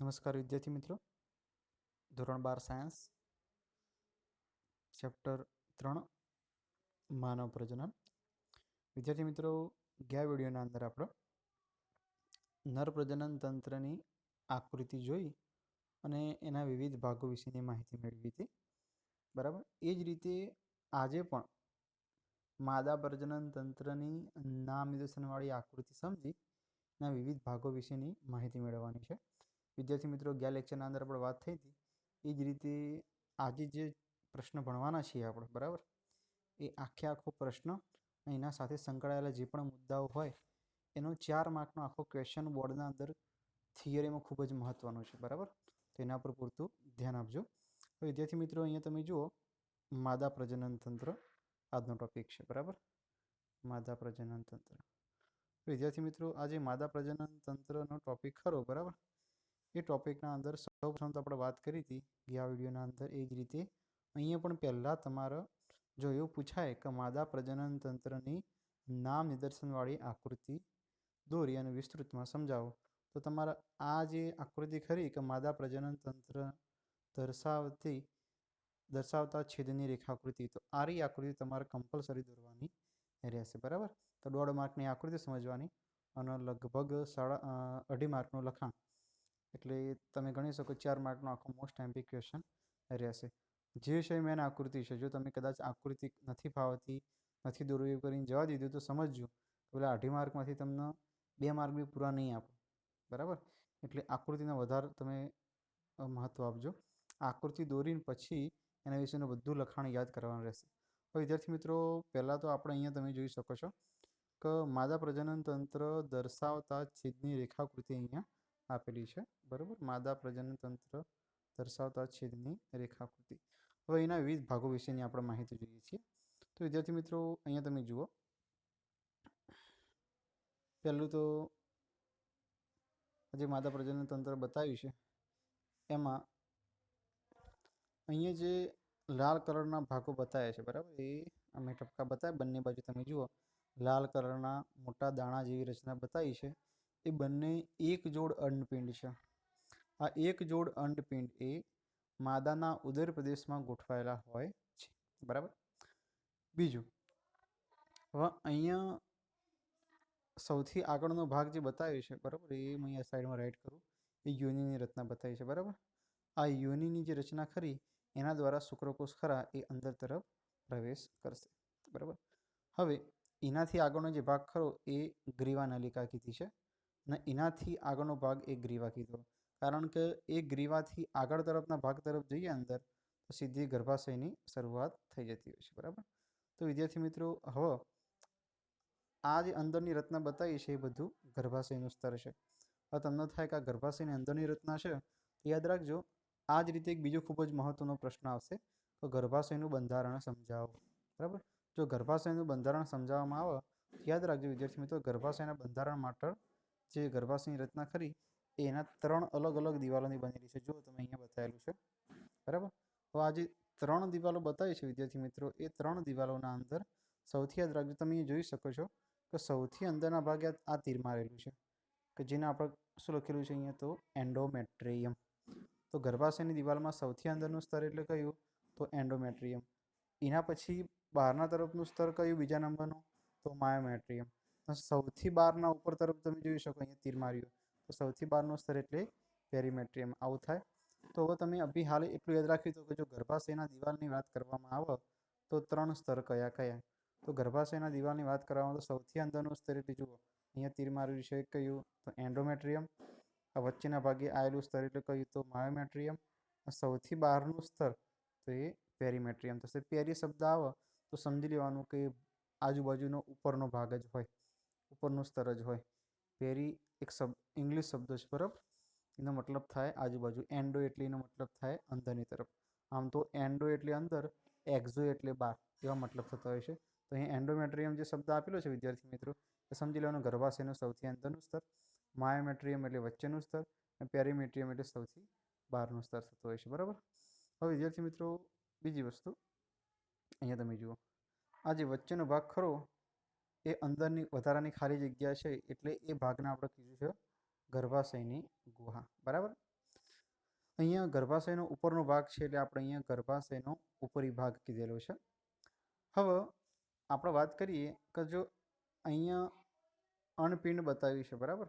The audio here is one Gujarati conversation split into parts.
નમસ્કાર વિદ્યાર્થી મિત્રો. ધોરણ બાર સાયન્સ ચેપ્ટર ત્રણ, માનવ પ્રજનન. વિદ્યાર્થી મિત્રો, ગયા વિડીયોના અંદર આપણે નર પ્રજનન તંત્રની આકૃતિ જોઈ અને એના વિવિધ ભાગો વિશેની માહિતી મેળવી હતી. બરાબર? એ જ રીતે આજે પણ માદા પ્રજનન તંત્રની નામ નિદર્શનવાળી આકૃતિ સમજી એના વિવિધ ભાગો વિશેની માહિતી મેળવવાની છે. વિદ્યાર્થી મિત્રો, ગયા લેક્ચરના અંદર આપણે વાત થઈ હતી. એ જ રીતે આજે જે પ્રશ્ન ભણવાના છીએ આપણે, બરાબર? એ આખે આખો પ્રશ્ન એના સાથે સંકળાયેલા જે પણ મુદ્દાઓ હોય, એનો ચાર માર્કનો આખો ક્વેશ્ચન બોર્ડના અંદર થિયરીમાં ખૂબ જ મહત્ત્વનો છે, બરાબર? તો એના પર પૂરતું ધ્યાન આપજો. તો વિદ્યાર્થી મિત્રો, અહીંયા તમે જુઓ, માદા પ્રજનન તંત્ર આજનો ટોપિક છે, બરાબર? માદા પ્રજનન તંત્ર. વિદ્યાર્થી મિત્રો, આજે માદા પ્રજનન તંત્રનો ટોપિક ખરો, બરાબર? એ ટોપિકના અંદર સૌપ્રથમ તો આપણે વાત કરી હતી ગયા વિડીયોના અંદર એ જ રીતે અહીંયા પણ પહેલાં તમારે જો એવું પૂછાય કે માદા પ્રજનન તંત્રની નામ નિદર્શનવાળી આકૃતિ દોરી અને વિસ્તૃતમાં સમજાવો. તો તમારા આ જે આકૃતિ ખરી કે માદા પ્રજનન તંત્ર દર્શાવતી, દર્શાવતા છેદની રેખાકૃતિ, તો આરી આકૃતિ તમારે કમ્પલસરી દોરવાની રહેશે, બરાબર? તો દોઢ માર્કની આકૃતિ સમજવાની અને લગભગ સાડા અઢી માર્કનું લખાણ. એટલે તમે ગણી શકો ચાર માર્કનો આખો મોસ્ટ એમ્પી ક્વેશ્ચન રહેશે. જે વિષય મેન આકૃતિ છે, જો તમે કદાચ આકૃતિ નથી ફાવતી, નથી દુરુપયોગ કરીને જવા દીધું, તો સમજજો કે પેલા અઢી માર્કમાંથી તમને બે માર્ક બી પૂરા નહીં આપો. બરાબર? એટલે આકૃતિને વધારે તમે મહત્ત્વ આપજો. આકૃતિ દોરીને પછી એના વિશેનું બધું લખાણ યાદ કરવાનું રહેશે. હવે વિદ્યાર્થી મિત્રો, પહેલાં તો આપણે અહીંયા તમે જોઈ શકો છો કે માદા પ્રજનન તંત્ર દર્શાવતા છેદની રેખાકૃતિ અહીંયા આપેલી છે. બરાબર? માદા પ્રજનન તંત્ર દર્શાવતા છેદની રેખાકૃતિ. હવે એના વિવિધ ભાગો વિશેની આપણે માહિતી જોઈએ છીએ. તો વિદ્યાર્થી મિત્રો, અહીંયા તમે જુઓ. પહેલું તો જે માદા પ્રજનન તંત્ર બતાવ્યું છે, એમાં અહીંયા જે લાલ કલરના ભાગો બતાવ્યા છે, બરાબર? એ અમે ટપકા બતાવ્યા. બંને બાજુ તમે જુઓ. લાલ કલરના મોટા દાણા જેવી રચના બતાવી છે. એ બંને એક જોડ અંડપિંડ છે. આ એક જોડ અંડપિંડ એ માદાના ઉદર પ્રદેશમાં ગોઠવાયેલા હોય છે. બરાબર? બીજું, હવે અહીંયા સૌથી આગળનો ભાગ જે બતાવ્યો છે, બરાબર? એ હું અહીંયા સાઈડમાં રાઈટ કરું. એ યોનિની રચના બતાવી છે, બરાબર? આ યોનિની જે રચના ખરી, એના દ્વારા શુક્રકોષ ખરા એ અંદર તરફ પ્રવેશ કરશે. બરાબર? હવે, એનાથી આગળનો જે ભાગ ખરો એ ગ્રીવા નલિકા કીધી છે. અને એનાથી આગળનો ભાગ એ ગ્રીવા કીધો. કારણ કે એ ગ્રીવાથી આગળ તરફના ભાગ તરફ જઈએ અંદર, તો સીધી ગર્ભાશયની શરૂઆત થઈ જતી હોય છે, બરાબર? તો વિદ્યાર્થી મિત્રો, હવે આ જે અંદરની રચના બતાવી છે એ બધું ગર્ભાશયનું સ્તર છે. હવે તમને થાય કે આ ગર્ભાશયની અંદરની રચના છે યાદ રાખજો, આ જ રીતે એક બીજો ખૂબ જ મહત્વનો પ્રશ્ન આવશે, તો ગર્ભાશયનું બંધારણ સમજાવો, બરાબર? જો ગર્ભાશયનું બંધારણ સમજાવવામાં આવે યાદ રાખજો વિદ્યાર્થી મિત્રો, ગર્ભાશયના બંધારણ માટે જે ગર્ભાશયની રચના ખરી એના ત્રણ અલગ અલગ દિવાલોની બનેલી છે. જો તમે અહીંયા બતાવેલું છે. બરાબર? તો આ જે ત્રણ દિવાલો બતાવી છે વિદ્યાર્થી મિત્રો, એ ત્રણ દિવાલોના અંદર સૌથી યાદ રાખજો તમે જોઈ શકો છો કે સૌથી અંદરના ભાગે આ તીર મારેલું છે. કે જેને આપણે શું લખેલું છે અહીંયા તો? એન્ડોમેટ્રિયમ. તો ગર્ભાશયની દિવાલમાં સૌથી અંદરનું સ્તર એટલે કયું? તો એન્ડોમેટ્રિયમ. એના પછી બહારના તરફનું સ્તર કયું? બીજા નંબરનું? તો માયોમેટ્રિયમ. સૌથી બહારના ઉપર તરફ તમે જોઈ શકો અહીંયા તીર માર્યું તો સૌથી બહારનું સ્તર એટલે પેરીમેટ્રિયમ આવું થાય. તો હવે તમે અભી હાલ એટલું યાદ રાખ્યું તો કે જો ગર્ભાશયના દિવાલની વાત કરવામાં આવે તો ત્રણ સ્તર કયા કયા? તો ગર્ભાશયના દિવાલની વાત કરવામાં તો સૌથી અંદરનું સ્તર એટલે જુઓ, અહીંયા તીર માર્યું છે કયું? તો એન્ડોમેટ્રિયમ આ વચ્ચેના ભાગે આવેલું સ્તર એટલે કયું? તો માયોમેટ્રિયમ સૌથી બહારનું સ્તર તો એ પેરીમેટ્રિયમ થશે. પેરી શબ્દ આવે તો સમજી લેવાનું કે આજુબાજુનો ઉપરનો ભાગ જ હોય. ઉપરનું સ્તર જ હોય. પેરી એક શબ્દ ઇંગ્લિશ શબ્દ છે, બરાબર? એનો મતલબ થાય આજુબાજુ. એન્ડો એટલે એનો મતલબ થાય અંદરની તરફ. આમ તો એન્ડો એટલે અંદર એક્ઝો એટલે બાર એવા મતલબ થતા હોય છે. તો અહીં એન્ડોમેટ્રિયમ જે શબ્દ આપેલો છે, વિદ્યાર્થી મિત્રો, એ સમજી લેવાનું ગર્ભાશયનું સૌથી અંદરનું સ્તર માયોમેટ્રિયમ એટલે વચ્ચેનું સ્તર, અને પેરીમેટ્રિયમ એટલે સૌથી બહારનું સ્તર થતું હોય છે, બરાબર? હવે વિદ્યાર્થી મિત્રો, બીજી વસ્તુ, અહીંયા તમે જુઓ. આ જે વચ્ચેનો ભાગ ખરો એ અંદરની વધારાની ખાલી જગ્યા છે એટલે એ ભાગને આપણે કીધું છે ગર્ભાશયની ગુહા. બરાબર? અહીંયા ગર્ભાશયનો ઉપરનો ભાગ છે એટલે આપણે અહીંયા ગર્ભાશયનો ઉપરી ભાગ કીધેલો છે. હવે આપણે વાત કરીએ કે જો અહીંયા અણપિંડ બતાવ્યું છે, બરાબર?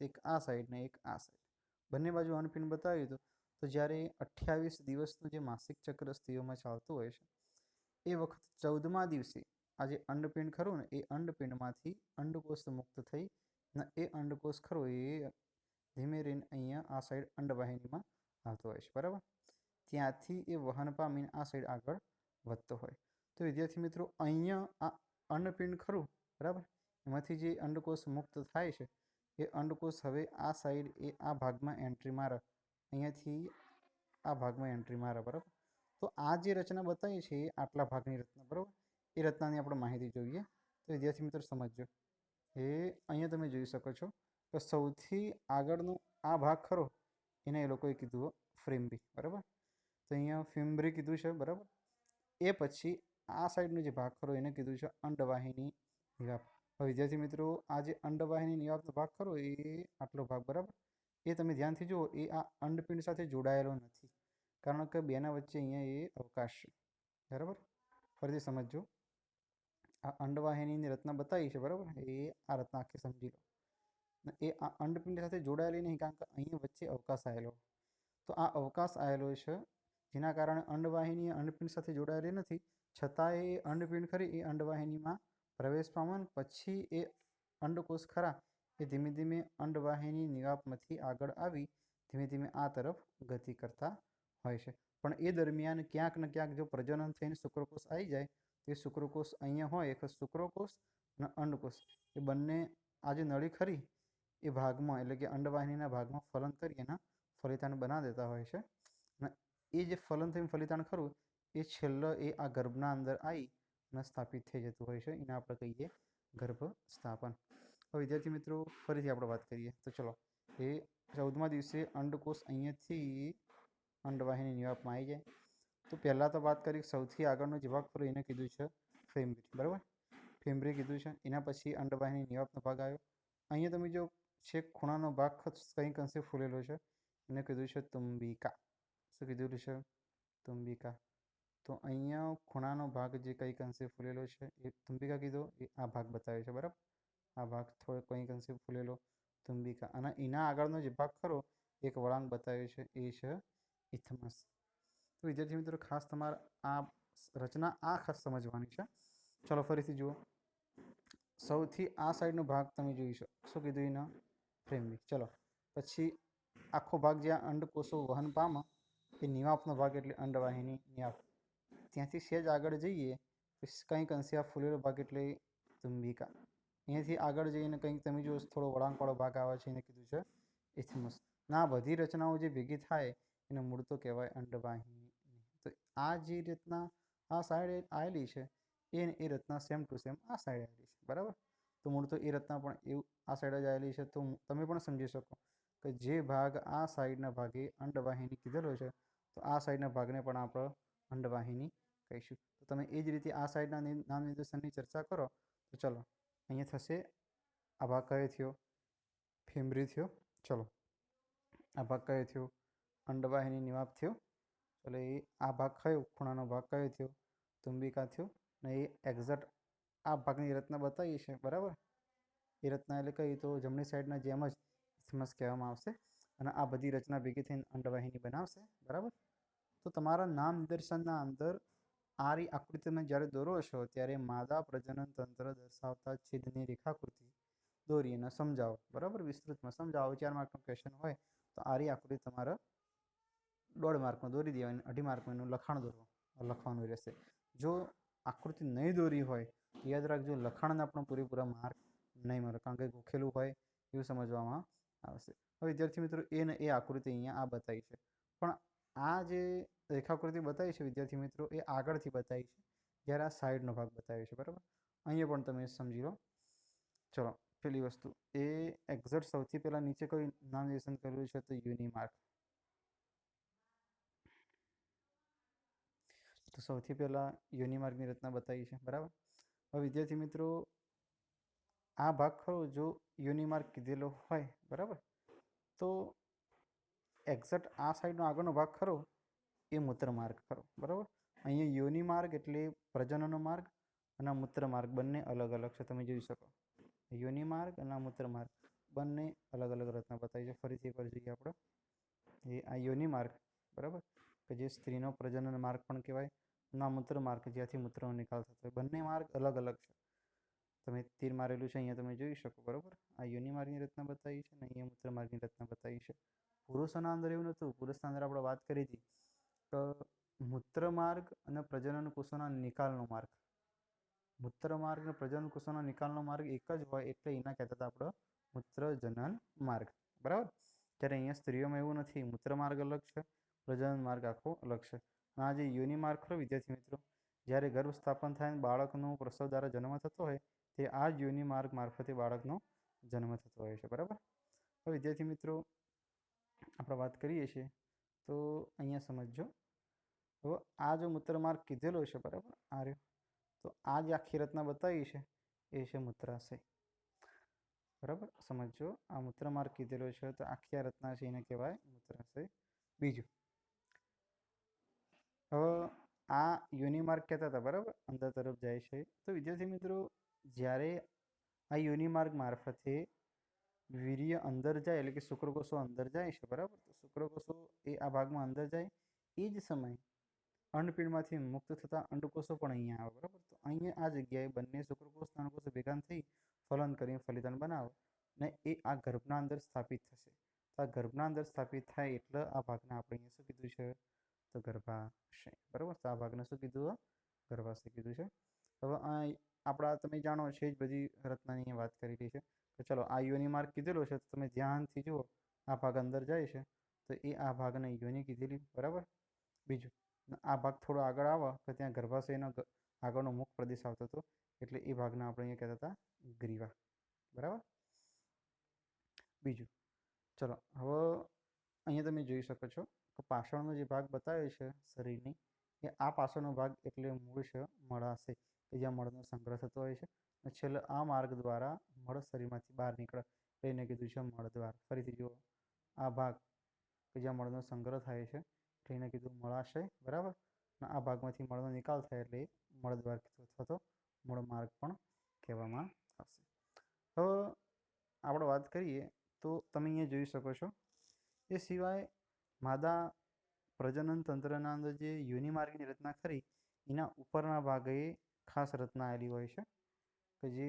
એક આ સાઈડ ને એક આ સાઈડ બંને બાજુ અણપિંડ બતાવ્યું હતું, તો જ્યારે અઠ્યાવીસ દિવસનું જે માસિક ચક્ર સ્ત્રીઓમાં ચાલતું હોય છે, એ વખત ચૌદમા દિવસે આ જે અંડપિંડ ખરું ને, એ અંડપિંડમાંથી અંડકોષ મુક્ત થઈ ને એ અંડકોષ ખરો એ ધીમે રહીને અહીંયા આ સાઈડ અંડવાહિનીમાં આવતો હોય છે, બરાબર? ત્યાંથી એ વહન પામીને આ સાઈડ આગળ વધતો હોય. તો વિદ્યાર્થી મિત્રો, અહીંયા આ અંડપિંડ ખરું, બરાબર? એમાંથી જે અંડકોષ મુક્ત થાય છે, એ અંડકોષ હવે આ સાઈડ એ આ ભાગમાં એન્ટ્રી મારે. અહીંયાથી આ ભાગમાં એન્ટ્રી મારે, બરાબર? તો આ જે રચના બતાવી છે એ આટલા ભાગની રચના, બરાબર? એ રચનાની આપણે માહિતી જોઈએ. તો વિદ્યાર્થી મિત્રો સમજજો. એ અહીંયા તમે જોઈ શકો છો. તો સૌથી આગળનો આ ભાગ ખરો, એને એ લોકોએ કીધું ફ્રેમ્બી. બરાબર? તો અહીંયા ફિમ્બ્રી કીધું છે, બરાબર? એ પછી આ સાઈડનો જે ભાગ ખરો, એને કીધું છે અંડવાહિની નિવાપ. હવે વિદ્યાર્થી મિત્રો, આ જે અંડવાહિની નિવાપનો ભાગ ખરો, એ આટલો ભાગ, બરાબર? એ તમે ધ્યાનથી જુઓ, એ આ અંડપિંડ સાથે જોડાયેલો નથી. કારણ કે બેના વચ્ચે અહીંયા એ અવકાશ છે. બરાબર? ફરીથી સમજજો. આ અંડવાહિનીની રચના બતાવી છે, બરાબર? એ આ રચના આખી સમજી લો. એ આ અંડપિંડ સાથે જોડાયેલી નહીં, કારણ કે અહીંયા વચ્ચે અવકાશ આવેલો. તો આ અવકાશ આવેલો છે, જેના કારણે અંડવાહિની અંડપિંડ સાથે જોડાયેલી નથી. છતાં એ અંડપિંડ ખરી, એ અંડવાહિનીમાં પ્રવેશ પામે પછી એ અંડકોષ ખરા, એ ધીમે ધીમે અંડવાહિની નિવાપમાંથી આગળ આવી, ધીમે ધીમે આ તરફ ગતિ કરતા હોય છે. પણ એ દરમિયાન ક્યાંક ને ક્યાંક જો પ્રજનન થઈને શુક્રકોષ આવી જાય એ શુક્રકોષ અહીંયા હોય, એક શુક્રકોષ અને અંડકોષ. એ બંને આ જે નળી ખરી, એ ભાગમાં, એટલે કે અંડવાહિનીના ભાગમાં ફલન કરી એના ફલિતાણ બનાવી દેતા હોય છે. અને એ જે ફલન થઈને ફલિતાણ ખરું, એ છેલ્લો એ આ ગર્ભના અંદર આવી અને સ્થાપિત થઈ જતું હોય છે. એને આપણે કહીએ ગર્ભ સ્થાપન હવે વિદ્યાર્થી મિત્રો, ફરીથી આપણે વાત કરીએ. તો ચલો, એ ચૌદમા દિવસે અંડકોષ અહીંયાથી અંડવાહિની નિવાપમાં આવી જાય. તો પહેલાં તો વાત કરી સૌથી આગળનો જે ભાગ ખરો એને કીધું છે ફેમ્બ્રી બરાબર? ફેમ્બ્રી કીધું છે. એના પછી અંડવાહિની નિવાપનો ભાગ આવ્યો. અહીંયા તમે જો છેક ખૂણાનો ભાગ કંઈક અંશે ફૂલેલો છે? એને કીધું છે તુંબિકા. શું કીધેલું છે? તુંબિકા. તો અહીંયા ખૂણાનો ભાગ જે કંઈક અંશે ફૂલેલો છે એ તુંબિકા કીધો, એ આ ભાગ બતાવ્યો છે, બરાબર? આ ભાગ થોડો કંઈક અંશે ફૂલેલો? તુંબિકા. અને એના આગળનો જે ભાગ ખરો, એક વળાંક બતાવ્યો છે, એ છે ઇથમસ તો વિદ્યાર્થી મિત્રો, ખાસ તમારે આ રચના આ ખાસ સમજવાની છે. ચલો ફરીથી જુઓ. સૌથી આ સાઈડનો ભાગ તમે જોઈ શકો, શું કીધું એના? ફ્રેમની. ચલો. પછી આખો ભાગ જ્યાં અંડકોષો વહન પામે, એ નિવાપનો ભાગ એટલે અંડવાહિની નિવાપ ત્યાંથી સેજ આગળ જઈએ કંઈક અંશે ફૂલેલો ભાગ એટલે તુંબિકા. અહીંયાથી આગળ જઈને કંઈક તમે જો થોડો વળાંકવાળો ભાગ આવે છે એને કીધું છે. ઇથમસ ના, બધી રચનાઓ જે ભેગી થાય, એને મૂળ તો કહેવાય અંડવાહિની. તો આ જે રીતના આ સાઈડ આવેલી છે, એ એ રચના સેમ ટુ સેમ આ સાઈડ આવેલી છે, બરાબર? તો મૂળ તો એ રચના પણ એવું આ સાઈડ જ આવેલી છે. તો તમે પણ સમજી શકો કે જે ભાગ આ સાઈડના ભાગે અંડવાહિની કીધેલો છે, તો આ સાઈડના ભાગને પણ આપણે અંડવાહિની કહીશું. તો તમે એ જ રીતે આ સાઈડના નામ નિર્દેશનની ચર્ચા કરો, તો ચલો, અહીંયા થશે આ ભાગ કયો થયો ફેમરી થયો, ચલો. આ ભાગ કયો થયો, અંડવાહિની નિવાપ થયો. એટલે એ આ ભાગ કયો? ખૂણાનો ભાગ કયો થયો? તુંબિકા થયો? ને એ એક્ઝેક્ટ આ ભાગની રચના બતાવી છે બરાબર? એ રચના એટલે કઈ? તો જમણી સાઈડના જેમ જ ઇથમસ કહેવામાં આવશે અને આ બધી રચના ભેગી થઈને અંડવાહિની બનાવશે, બરાબર? તો તમારા નામ નિદર્શનના અંદર આ રી આકૃતિ તમે જ્યારે દોરો છો ત્યારે માદા પ્રજનન તંત્ર દર્શાવતા છેદની રેખાકૃતિ દોરી અને સમજાવો, બરાબર? વિસ્તૃતમાં સમજાવો ચાર માર્કનો ક્વેશ્ચન હોય તો આ રી આકૃતિ તમારે દોઢ માર્કમાં દોરી દેવાની અઢી માર્કમાં એનું લખાણ દોરવું. લખવાનું રહેશે. જો આકૃતિ નહીં દોરી હોય યાદ રાખજો લખાણના પણ પૂરેપૂરા માર્ક નહીં મળે, કારણ કે ગોખેલું હોય એવું સમજવામાં આવશે. હવે વિદ્યાર્થી મિત્રો, એ ને એ આકૃતિ અહીંયા આ બતાવી છે. પણ આ જે રેખાકૃતિ બતાવી છે વિદ્યાર્થી મિત્રો, એ આગળથી બતાવી છે, જ્યારે આ સાઈડનો ભાગ બતાવ્યો છે, બરાબર? અહીંયા પણ તમે સમજી લો. ચલો, પેલી વસ્તુ. એ એક્ઝેક્ટ સૌથી પહેલાં નીચે કયું નામ નિર્દેશન કરેલું છે તો યુની માર્ક તો સૌથી પહેલાં યોનિમાર્ગની રચના બતાવી છે બરાબર? હવે વિદ્યાર્થી મિત્રો, આ ભાગ ખરો જો યોનિમાર્ગ કીધેલો હોય, બરાબર? તો એક્ઝેક્ટ આ સાઈડનો આગળનો ભાગ ખરો, એ મૂત્ર માર્ગ ખરો, બરાબર? અહીંયા યોનિમાર્ગ એટલે પ્રજનનનો માર્ગ અને મૂત્ર માર્ગ બંને અલગ અલગ છે, તમે જોઈ શકો. યોનિમાર્ગ અને મૂત્ર માર્ગ બંને અલગ અલગ રચના બતાવી છે. ફરીથી એકવાર જોઈએ આપણે. એ આ યોનિમાર્ગ બરાબર? કે જે સ્ત્રીનો પ્રજનન માર્ગ પણ કહેવાય ના, મૂત્ર માર્ગ જ્યાંથી મૂત્રનો નિકાલ થતો હોય. બંને માર્ગ અલગ અલગ છે. તમે તીર મારેલું છે, અહીંયા તમે જોઈ શકો, બરાબર? આ યોનિ માર્ગની રચના બતાવી છે અને અહીંયા મૂત્ર માર્ગની રચના બતાવી છે. પુરુષોના અંદર એવું નહોતું. પુરુષના અંદર આપણે વાત કરી હતી તો મૂત્ર માર્ગ અને પ્રજનન કોષોના નિકાલનો માર્ગ. મૂત્ર માર્ગ અને પ્રજનન કોષોના નિકાલનો માર્ગ એક જ હોય એટલે એના કહેતા હતા આપણો મૂત્ર જનન માર્ગ. બરાબર? જ્યારે અહીંયા સ્ત્રીઓમાં એવું નથી. મૂત્ર માર્ગ અલગ છે, પ્રજનન માર્ગ આખો અલગ છે. આ જે યોનિમાર્ગ વિદ્યાર્થી મિત્રો. જ્યારે ગર્ભ સ્થાપન થાય બાળકનો પ્રસવ દ્વારા જન્મ થતો હોય, તે આ જ યોનિ માર્ગ મારફતે બાળકનો જન્મ થતો હોય છે, બરાબર? હવે વિદ્યાર્થી મિત્રો, આપણે વાત કરીએ છીએ, તો અહીંયા સમજજો. હવે આ જો મૂત્ર માર્ગ કીધેલો છે, બરાબર? આ રહ્યો. તો આ જે આખી રચના બતાવી છે, એ છે મૂત્રાશય. બરાબર? સમજો આ મૂત્ર માર્ગ કીધેલો છે, તો આખી આ રચના છે, એને કહેવાય મૂત્રાશય. બીજું. હવે આ યુનિમાર્ક કહેતા હતા, બરાબર? અંદર તરફ જાય છે. તો વિદ્યાર્થી મિત્રો, જ્યારે આ યુનિમાર્ગ મારફતે વીર્ય અંદર જાય, એટલે કે શુક્રકોષો અંદર જાય છે, બરાબર? તો શુક્રકોષો એ આ ભાગમાં અંદર જાય, એ જ સમયે અંડપીંડમાંથી મુક્ત થતા અંડકોષો પણ અહીંયા આવે, બરાબર? તો અહીંયા આ જગ્યાએ બંને શુક્રકોષ અંડકોષો ભેગા થઈ ફલન કરીને ફલિતાન બનાવે ને એ આ ગર્ભના અંદર સ્થાપિત થશે. તો આ ગર્ભના અંદર સ્થાપિત થાય એટલે આ ભાગને આપણે અહીંયા શું કીધું છે? તો ગર્ભાશય બરાબર? તો આ ભાગને શું કીધું ગર્ભાશય કીધું છે. હવે આ આપણા તમે જાણો છે જ બધી રત્નાની વાત કરેલી છે. તો ચલો, આ યોની માર્ગ કીધેલો છે, તો તમે ધ્યાનથી જુઓ, આ ભાગ અંદર જાય છે. તો એ આ ભાગને યોની કીધેલી, બરાબર? બીજું, આ ભાગ થોડો આગળ આવે તો ત્યાં ગર્ભાશયનો આગળનો મુખ પ્રદેશ આવતો હતો, એટલે એ ભાગને આપણે અહીંયા કહેતા હતા ગ્રીવા. બરાબર? બીજું, ચલો, હવે અહીંયા તમે જોઈ શકો છો. કે પાછળનો જે ભાગ બતાવ્યો છે શરીરની, એ આ પાછળનો ભાગ એટલે મૂળ છે મળાશે કે જ્યાં મળનો સંગ્રહ થતો હોય છે. અને છેલ્લે આ માર્ગ દ્વારા મળ શરીરમાંથી બહાર નીકળે એને કીધું છે મળદ્વાર. ફરીથી જુઓ, આ ભાગ કે જ્યાં મળનો સંગ્રહ થાય છે, એટલે એને કીધું મળાશય, બરાબર? અને આ ભાગમાંથી મળનો નિકાલ થાય એટલે મળદ્વાર અથવા તો મૂળ માર્ગ પણ કહેવામાં આવશે. હવે આપણે વાત કરીએ, તો તમે અહીંયા જોઈ શકો છો, એ સિવાય માદા પ્રજનન તંત્રના અંદર જે યોનિમાર્ગની રચના ખરી, એના ઉપરના ભાગે ખાસ રચના આવેલી હોય છે કે જે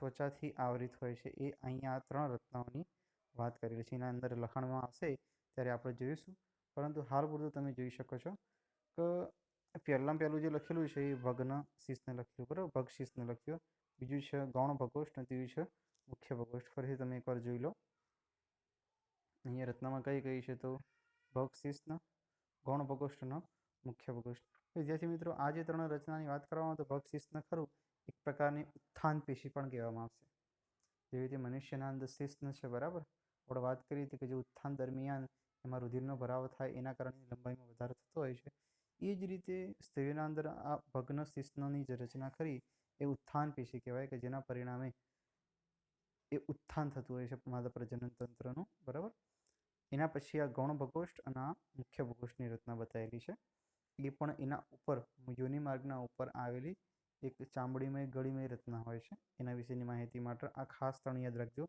ત્વચાથી આવરિત હોય છે. એ અહીંયા ત્રણ રચનાઓની વાત કરેલી છે. એના અંદર લખાણમાં આવશે ત્યારે આપણે જોઈશું. પરંતુ હાલ પૂરતું તમે જોઈ શકો છો કે પહેલાં પહેલું જે લખેલું છે એ ભગ્ન શીશને લખ્યું, બરાબર? ભગ શીશને લખ્યું. બીજું છે ગૌણ ભગોષ્ઠ, અને ત્રીજું છે મુખ્ય ભગોષ્ઠ. ફરીથી તમે એકવાર જોઈ લો. અહીંયા રત્નામાં કઈ કઈ છે તો શીશન ગૌણ ભગોષ્ઠનો મુખ્ય ભગોષ્ઠ. વિદ્યાર્થી મિત્રો, આ જે ત્રણ રચનાની વાત કરવામાં તો ભક્ષિષ્ણ ખરું, એક પ્રકારની ઉત્થાન પેશી પણ કહેવામાં આવશે. જેવી રીતે મનુષ્યના અંદર શિષ્ણ છે, બરાબર? આપણે વાત કરી હતી કે જે ઉત્થાન દરમિયાન એમાં રુધિરનો ભરાવો થાય, એના કારણે લંબાઈમાં વધારો થતો હોય છે. એ જ રીતે સ્ત્રીઓના અંદર આ ભગ્ન શિષ્ણની જે રચના ખરી એ ઉત્થાન પેશી કહેવાય કે જેના પરિણામે એ ઉત્થાન થતું હોય છે માદા પ્રજનન તંત્રનું, બરાબર? એના પછી આ ગૌણ ભગોષ્ઠ અને આ મુખ્ય ભગોષ્ઠની રચના બતાવેલી છે. એ પણ એના ઉપર યોનિમાર્ગના ઉપર આવેલી એક ચામડીમય, ગળીમય રચના હોય છે. એના વિશેની માહિતી માટે આ ખાસ ત્રણ યાદ રાખજો.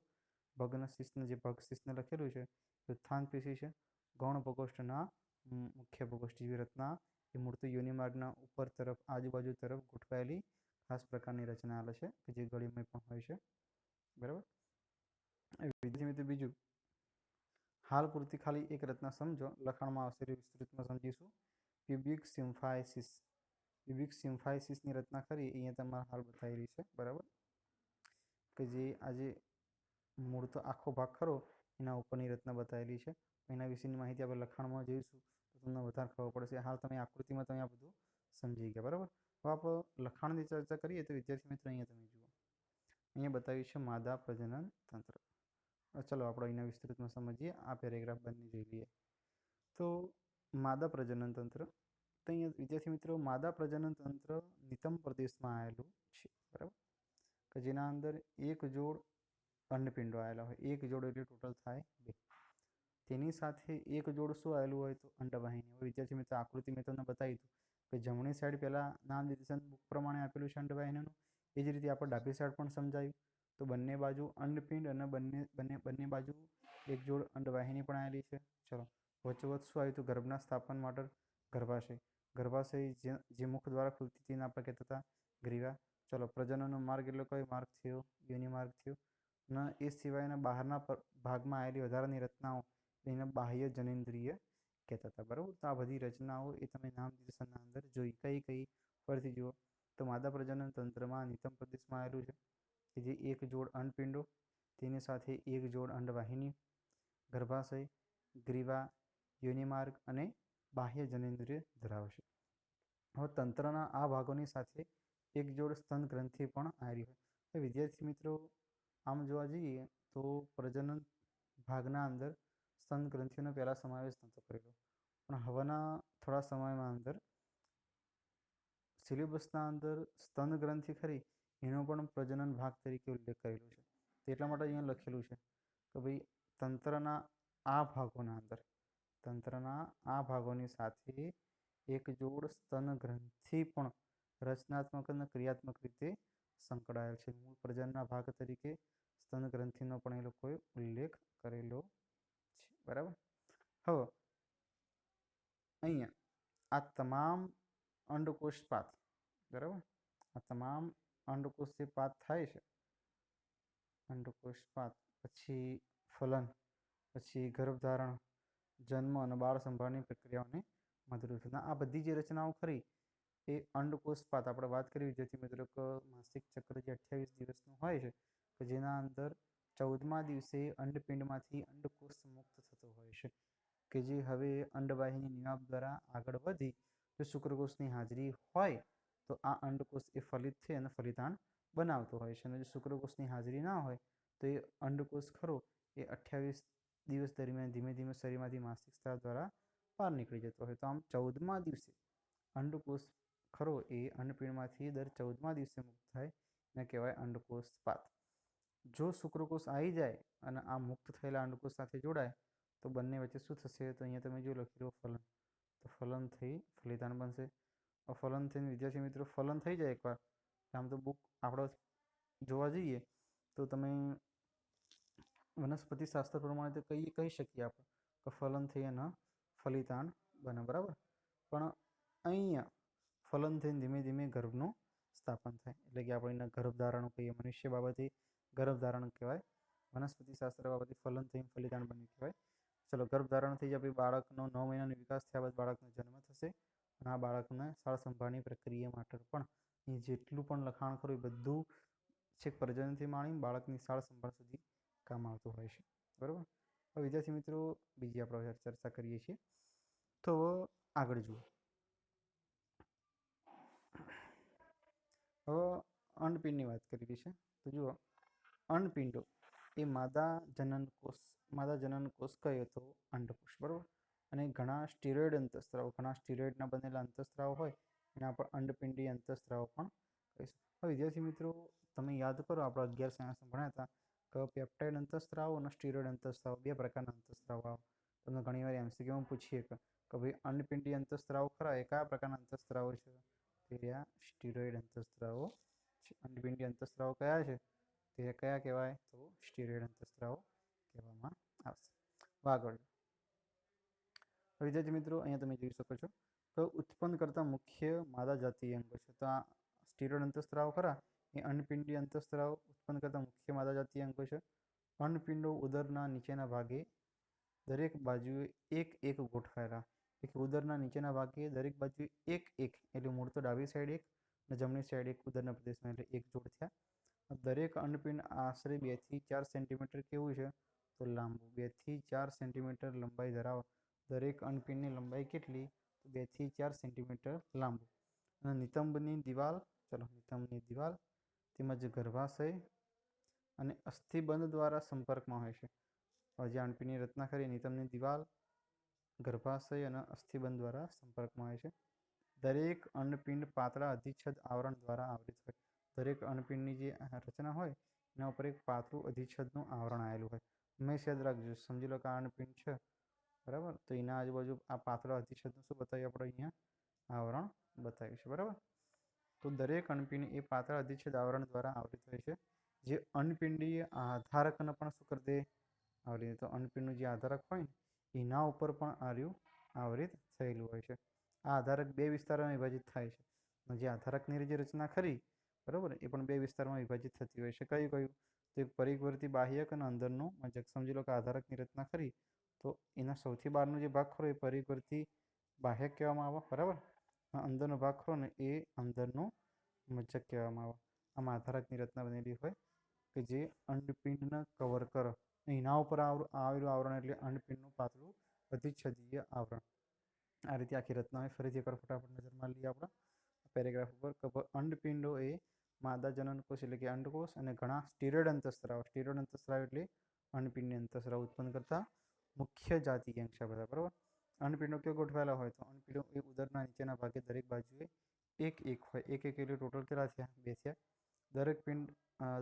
ભગ્ન શિસ્ન જે ભગ શિસ્ન લખેલું છે ઉત્થાન પેશી છે. ગૌણ ભગોષ્ઠના મુખ્ય ભગોષ્ઠ જેવી રચના. એ મૂર્તિ યોનિમાર્ગના ઉપર તરફ, આજુબાજુ તરફ ગોઠવાયેલી ખાસ પ્રકારની રચના આલે છે, કે જે ગળીમય પણ હોય છે. બરાબર? વિદ્યાર્થી મિત્રો, બીજું હાલ પૂરતી ખાલી એક રચના સમજો. લખાણમાં આવશે વિસ્તૃતમાં સમજીશું. પ્યુબિક સિમ્ફાઇસિસ પ્યુબિક સિમ્ફાઇસિસની રચના કરી, અહીંયા તમારે હાલ બતાવેલી છે. બરાબર? કે જે આજે મૂળ તો આખો ભાગ ખરો, એના ઉપરની રચના બતાવેલી છે. એના વિશેની માહિતી આપણે લખાણમાં જોઈશું, તો તમને વધારે ખબર પડશે. હાલ તમે આકૃતિમાં તમે આ બધું સમજી ગયા, બરાબર? હવે આપણે લખાણની ચર્ચા કરીએ તો વિદ્યાર્થી મિત્રો, અહીંયા તમે જુઓ. અહીંયા બતાવ્યું છે માદા પ્રજનન તંત્ર. ચલો આપણે એના વિસ્તૃતમાં સમજીએ. આ પેરેગ્રાફ બંને જોઈ લઈએ. તો માદા પ્રજનન તંત્ર. તો અહીંયા વિદ્યાર્થી મિત્રો, માદા પ્રજનન તંત્ર નિતમ પ્રદેશમાં આવેલું છે. બરાબર? કે જેના અંદર એક જોડ અંડપિંડો આવેલા હોય. એક જોડ એટલે ટોટલ થાય બે. તેની સાથે એક જોડ શું આવેલું હોય તો અંડવાહિની હવે વિદ્યાર્થી મિત્રો, આકૃતિ મેં તમને બતાવી હતું કે જમણી સાઈડ પહેલાં નામ નિર્દેશન બુક પ્રમાણે આપેલું છે અંડવાહિનીનું. એ જ રીતે આપણે ડાબી સાઈડ પણ સમજાવ્યું તો બંને બાજુ અંડપિંડ અને બંને બંને બંને બાજુ એક જોડ અંડવાહિની પણ આવેલી છે. ચલો વચ્ચોવચ્ચ શું આવ્યું હતું? ગર્ભના સ્થાપન માટે ગર્ભાશય. ગર્ભાશય જે જે મુખ દ્વારા ખુલતી તેને આપણે કહેતા હતા, ગ્રીવા. ચલો, પ્રજનનનો માર્ગ એટલે કયો માર્ગ થયો? યોનિ માર્ગ થયો. અને એ સિવાયના બહારના ભાગમાં આવેલી વધારાની રચનાઓ એને બાહ્ય જનેન્દ્રિય કહેતા હતા. બરાબર? તો આ બધી રચનાઓ એ તમે નામ નિર્દેશનના અંદર જોઈ. કઈ કઈ? ફરીથી જુઓ. તો માદા પ્રજનન તંત્રમાં નિતમ પ્રદેશમાં આવેલું છે. જે એક જોડ અંડપિંડો તેની સાથે એક જોડ અંડવાહિની ગર્ભાશય, ગ્રીવા, યોનિમાર્ગ અને બાહ્ય જનેન્દ્રિય ધરાવે છે હવે તંત્રના આ ભાગોની સાથે એક જોડ સ્તન ગ્રંથિ પણ આવી હોય. વિદ્યાર્થી મિત્રો, આમ જોવા જઈએ તો પ્રજનન ભાગના અંદર સ્તન ગ્રંથિનો પહેલાં સમાવેશ નહોતો કરેલો. પણ હવાના થોડા સમયમાં અંદર સિલેબસના અંદર સ્તન ગ્રંથિ ખરી એનો પણ પ્રજનન ભાગ તરીકે ઉલ્લેખ કરેલો છે. તો એટલા માટે અહીંયા લખેલું છે કે ભાઈ તંત્રના આ ભાગોના અંદર, તંત્રના આ ભાગોની સાથે એક જોડ સ્તન ગ્રંથિ પણ રચનાત્મક અને ક્રિયાત્મક રીતે સંકળાયેલ છે. મૂળ પ્રજનના ભાગ તરીકે સ્તન ગ્રંથિનો પણ એ લોકોએ ઉલ્લેખ કરેલો છે. બરાબર? હવે, અહીંયા આ તમામ અંડકોષ પાત બરાબર? આ તમામ અંડકોષ જે પાત થાય છે. અંડકોષ પાત પછી ફલન, પછી ગર્ભધારણ, જન્મ અને બાળ સંભાળની પ્રક્રિયાઓને મદદરૂપ થતા આ બધી જે રચનાઓ ખરી, એ અંડકોષ પાત આપણે વાત કરી વિદ્યાર્થી મિત્રો માસિક ચક્ર જે અઠ્યાવીસ દિવસનું હોય છે, કે જેના અંદર ચૌદમા દિવસે અંડપિંડમાંથી અંડકોષ મુક્ત થતો હોય છે, કે જે હવે અંડવાહિની નિવાબ દ્વારા આગળ વધી જો શુક્રકોષની હાજરી હોય તો આ અંડકોષ એ ફલિત થઈ અને ફલિતાણ બનાવતો હોય છે અને જો શુક્રકોષની હાજરી ના હોય, તો એ અંડકોષ ખરો, એ અઠ્યાવીસ દિવસ દરમિયાન ધીમે ધીમે શરીરમાંથી માસિક સ્ત્રાવ દ્વારા બહાર નીકળી જતો હોય. તો આમ ચૌદમા દિવસે અંડકોષ ખરો, એ અંડપીણમાંથી દર ચૌદમા દિવસે મુક્ત થાય એને કહેવાય અંડકોષ પાત. જો શુક્રકોષ આવી જાય અને આ મુક્ત થયેલા અંડકોષ સાથે જોડાય, તો બંને વચ્ચે શું થશે? તો અહીંયા તમે જો લખી લો ફલન. તો ફલન થઈ ફલિદાન બનશે. ફલન થઈને વિદ્યાર્થી મિત્રો ફલન થઈ જાય એકવાર. આમ તો બુક આપણે જોવા જઈએ તો તમે વનસ્પતિ શાસ્ત્ર પ્રમાણે તો કહીએ કહી શકીએ આપણે કે ફલન થઈ અને ફલિતાણ બને, બરાબર? પણ અહીંયા ફલન થઈને ધીમે ધીમે ગર્ભનું સ્થાપન થાય. એટલે કે આપણે એના ગર્ભધારણ કહીએ, મનુષ્ય બાબતે ગર્ભધારણ કહેવાય, વનસ્પતિ શાસ્ત્ર બાબતે ફલન થઈને ફલિતાણ બન્યું કહેવાય. ચલો, ગર્ભધારણ થઈ જાય, પછી બાળકનો નવ મહિનાનો વિકાસ થયા બાદ બાળકનો જન્મ થશે. અને આ બાળકને સાળ સંભાળની પ્રક્રિયા માટે પણ અહીં જેટલું પણ લખાણ ખરું એ બધું છેક પ્રજનનથી માંડીને બાળકની સાળ સંભાળ સુધી કામ આવતું હોય છે. બરાબર? હવે વિદ્યાર્થી મિત્રો, બીજી આપણે ચર્ચા કરીએ છીએ. તો આગળ જુઓ. હવે અંડપિંડની વાત કરી છે તો જુઓ, અંડપિંડો એ માદા જનન કોષ માદા જનન કોષ કયો તો અંડકોષ. બરાબર? અને ઘણા સ્ટીરોઇડ અંતસ્ત્રાવ, ઘણા સ્ટીરોઇડના બનેલા અંતસ્ત્રાવ હોય, એના પર અંડપિંડી અંતઃસ્ત્રાવ પણ કહીશું. હવે વિદ્યાર્થી મિત્રો, તમે યાદ કરો, આપણે અગિયાર સાયન્સમાં ભણ્યા હતા કે પેપ્ટાઇડ અંતસ્ત્રાવો અને સ્ટીરોઇડ અંતસ્ત્રાવ બે પ્રકારના અંતસ્ત્રાવ આવે. તમને ઘણીવાર એમસીક્યુમાં પૂછીએ કે કે ભાઈ અંડપિંડી અંતસ્ત્રાવ ખરા, એ કયા પ્રકારના અંતસ્ત્રાવો છે? તે રહ્યા સ્ટીરોઇડ અંતસ્ત્રાવો અંડપિંડી અંતસ્ત્રાવો કયા છે? તે કયા કહેવાય? તો સ્ટીરોઇડ અંતસ્ત્રાવો કહેવામાં આવશે. આગળ. વિદ્યાર્થી મિત્રો, અહીંયા તમે જોઈ શકો છો. કે ઉત્પન્ન કરતા મુખ્ય માદા જાતીય અંગો છે. તો આ સ્ટીરોડ અંતસ્ત્રાવ ખરા? એ અન્નપિંડી અંતસ્ત્રાવ ઉત્પન્ન કરતા મુખ્ય માદા જાતીય અંગો છે. અન્નપિંડો ઉદરના નીચેના ભાગે દરેક બાજુએ એક એક ગોઠવાયેલા. એટલે ઉદરના નીચેના ભાગે દરેક બાજુ એક એક. એટલે મૂળ તો ડાબી સાઈડ એક અને જમણી સાઈડ એક ઉદરના પ્રદેશમાં એટલે એક જોડ થયા. દરેક અન્નપિંડ આશરે બેથી ચાર સેન્ટીમીટર કેવું છે? તો લાંબુ. બેથી ચાર સેન્ટીમીટર લંબાઈ ધરાવો. દરેક અંડપિંડની લંબાઈ કેટલી? તો બેથી ચાર સેન્ટીમીટર લાંબુ. અને નિતંબની દિવાલ, ચલો નિતંબની દિવાલ, તેમજ ગર્ભાશય અને અસ્થિબંધ દ્વારા સંપર્કમાં હોય છે. જે અંડપિંડની રચના કરી, નિતંબની દિવાલ, ગર્ભાશય અને અસ્થિબંધ દ્વારા સંપર્કમાં હોય છે. દરેક અન્નપિંડ પાતળા અધિચ્છદ આવરણ દ્વારા આવરિત હોય. દરેક અન્નપિંડની જે રચના હોય, એના ઉપર એક પાતળું અધિચ્છદનું આવરણ આવેલું હોય. હંમેશા યાદ રાખજો, સમજી લો કે આ અન્નપિંડ છે. બરાબર? તો એના આજુબાજુ આ પાતળા અધિચ્છેદનું શું બતાવ્યું આપણે અહીંયા? આવરણ બતાવ્યું છે, બરાબર? તો દરેક અણપિંડ એ પાતળા અધિચ્છેદ આવરણ દ્વારા આવરિત થાય છે. જે અણપિંડીય આધારકને પણ શું કરી દે? આવરી તો અણપિંડનું જે આધારક હોય ને, એના ઉપર પણ આર્યું આવરિત થયેલું હોય છે. આ આધારક બે વિસ્તારોમાં વિભાજિત થાય છે. જે આધારકની જે રચના ખરી, બરાબર? એ પણ બે વિસ્તારમાં વિભાજિત થતી હોય છે. કયું કયું? તો એક પરિવર્તી બાહ્યક અને અંદરનું મજક સમજી લો કે આધારકની રચના ખરી તો એના સૌથી બહારનો જે ભાગ ખરો એ પરિવર્તી બાહ્યક કહેવામાં આવે, બરાબર? અંદરનો ભાગ ખરો ને એ અંદરનું મજ્જક કહેવામાં આવે. આમાં આધારકની રચના બનેલી હોય કે જે અંડપિંડને કવર કરે. એના ઉપર આવેલું આવરણ એટલે અંડપિંડનું પાતળું અધિચ્છદીય આવરણ. આ રીતે આખી રચના હોય. ફરીથી એકવાર ફટાફટ નજરમાં લઈએ આપણે. પેરેગ્રાફ ઉપર અંડપિંડો એ માદા જનનકોષ એટલે કે અંડકોષ અને ઘણા સ્ટીરોઇડ અંતસ્ત્રાવ. સ્ટીરોઇડ અંતસ્ત્રાવ એટલે અંડપિંડની અંતસ્ત્રાવ ઉત્પન્ન કરતા મુખ્ય જાતિ અંશ બધા, બરાબર? અન્નપીંડો ક્યાં ગોઠવાયેલા હોય તો? અન્નપીંડો એ ઉદરના નીચેના ભાગે દરેક બાજુએ એક એક હોય. એક એક એટલે ટોટલ કેટલા થયા બે થયા દરેક પિંડ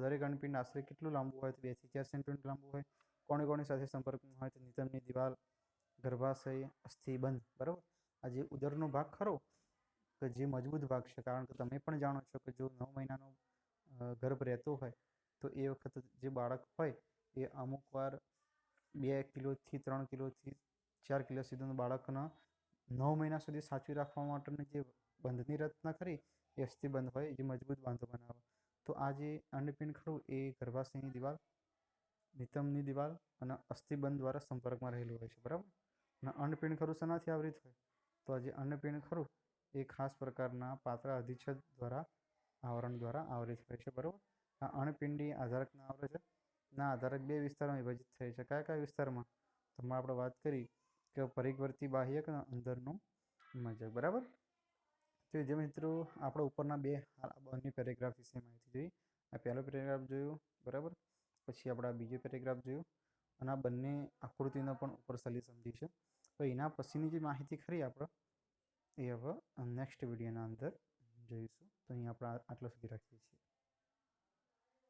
દરેક અંડપિંડ આશરે કેટલું લાંબુ હોય તો બેથી ચાર સેન્ટીમીટર લાંબુ હોય. કોણી કોની સાથે સંપર્કમાં હોય તો નિતંબની દિવાલ, ગર્ભાશય અસ્થિબંધ બરાબર? આ જે ઉદરનો ભાગ ખરો, કે જે મજબૂત ભાગ છે, કારણ કે તમે પણ જાણો છો કે જો નવ મહિનાનો ગર્ભ રહેતો હોય, તો એ વખત જે બાળક હોય, એ અમુક વાર બે કિલોથી ત્રણ કિલોથી ચાર કિલો સુધીનું બાળકના નવ મહિના સુધી સાચવી રાખવા માટેની જે બંધની રચના ખરી, એ અસ્થિબંધ હોય જે મજબૂત બાંધો બનાવે. તો આ જે અંડપિંડ ખરું, એ ગર્ભાશયની દિવાલ, નિતમની દિવાલ અને અસ્થિબંધ દ્વારા સંપર્કમાં રહેલું હોય છે, બરાબર? અને અંડપિંડ ખરું, શેનાથી આવરિત હોય? તો આ જે અંડપિંડ ખરું, એ ખાસ પ્રકારના પાતળા અધિચ્છદ દ્વારા, આવરણ દ્વારા આવરિત હોય છે, બરાબર? આ અણપિંડી આધારકના આવરે છે. ના, ધારક બે વિસ્તારમાં વિભાજિત થઈ છે. કયા કયા વિસ્તારમાં? તો આપણે વાત કરી કે પરિવર્તી બાહ્યક અને અંદરનું મજક બરાબર? તો જે મિત્રો, આપણે ઉપરના બે બંને પેરેગ્રાફ વિશે માહિતી જોઈ. આ પહેલો પેરેગ્રાફ જોયું, બરાબર? પછી આપણે બીજો પેરેગ્રાફ જોયું. અને આ બંને આકૃતિનો પણ ઉપર સલી સમજી છે. તો એના પછીની જે માહિતી ખરી આપણે, એ હવે નેક્સ્ટ વિડીયોના અંદર જોઈશું. તો અહીં આપણે આટલા સુધી રાખીએ છીએ.